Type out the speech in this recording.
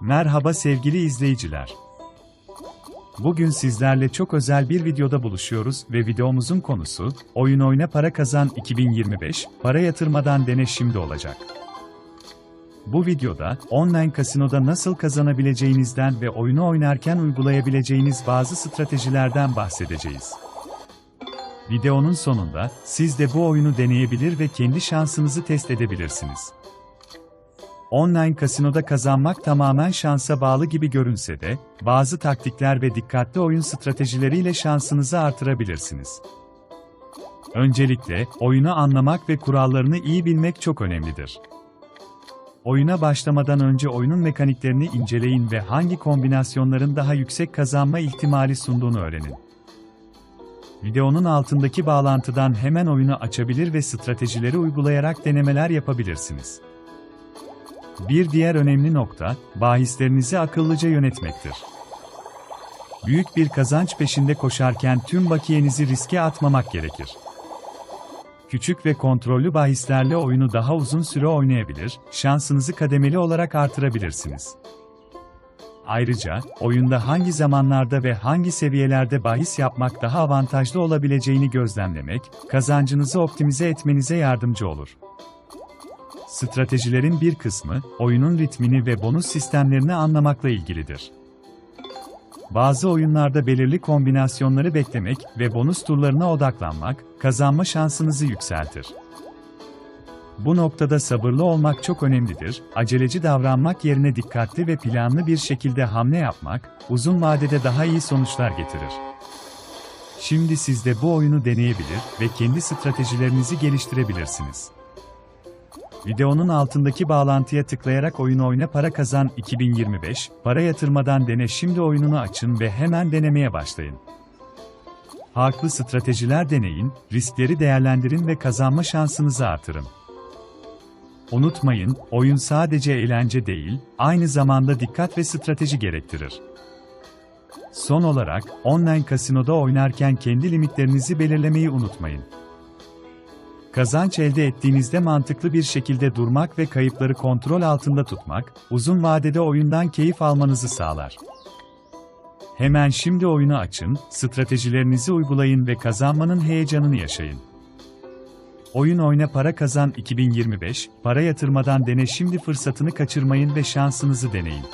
Merhaba sevgili izleyiciler. Bugün sizlerle çok özel bir videoda buluşuyoruz ve videomuzun konusu, Oyun Oyna Para Kazan 2025, para yatırmadan dene şimdi olacak. Bu videoda, online kasinoda nasıl kazanabileceğinizden ve oyunu oynarken uygulayabileceğiniz bazı stratejilerden bahsedeceğiz. Videonun sonunda, siz de bu oyunu deneyebilir ve kendi şansınızı test edebilirsiniz. Online kasinoda kazanmak tamamen şansa bağlı gibi görünse de, bazı taktikler ve dikkatli oyun stratejileriyle şansınızı artırabilirsiniz. Öncelikle, oyunu anlamak ve kurallarını iyi bilmek çok önemlidir. Oyuna başlamadan önce oyunun mekaniklerini inceleyin ve hangi kombinasyonların daha yüksek kazanma ihtimali sunduğunu öğrenin. Videonun altındaki bağlantıdan hemen oyunu açabilir ve stratejileri uygulayarak denemeler yapabilirsiniz. Bir diğer önemli nokta, bahislerinizi akıllıca yönetmektir. Büyük bir kazanç peşinde koşarken tüm bakiyenizi riske atmamak gerekir. Küçük ve kontrollü bahislerle oyunu daha uzun süre oynayabilir, şansınızı kademeli olarak artırabilirsiniz. Ayrıca, oyunda hangi zamanlarda ve hangi seviyelerde bahis yapmak daha avantajlı olabileceğini gözlemlemek, kazancınızı optimize etmenize yardımcı olur. Stratejilerin bir kısmı, oyunun ritmini ve bonus sistemlerini anlamakla ilgilidir. Bazı oyunlarda belirli kombinasyonları beklemek ve bonus turlarına odaklanmak, kazanma şansınızı yükseltir. Bu noktada sabırlı olmak çok önemlidir, aceleci davranmak yerine dikkatli ve planlı bir şekilde hamle yapmak, uzun vadede daha iyi sonuçlar getirir. Şimdi siz de bu oyunu deneyebilir ve kendi stratejilerinizi geliştirebilirsiniz. Videonun altındaki bağlantıya tıklayarak oyun oyna para kazan 2025, para yatırmadan dene şimdi oyununu açın ve hemen denemeye başlayın. Farklı stratejiler deneyin, riskleri değerlendirin ve kazanma şansınızı artırın. Unutmayın, oyun sadece eğlence değil, aynı zamanda dikkat ve strateji gerektirir. Son olarak, online kasinoda oynarken kendi limitlerinizi belirlemeyi unutmayın. Kazanç elde ettiğinizde mantıklı bir şekilde durmak ve kayıpları kontrol altında tutmak, uzun vadede oyundan keyif almanızı sağlar. Hemen şimdi oyunu açın, stratejilerinizi uygulayın ve kazanmanın heyecanını yaşayın. Oyun Oyna Para Kazan 2025, para yatırmadan dene şimdi fırsatını kaçırmayın ve şansınızı deneyin.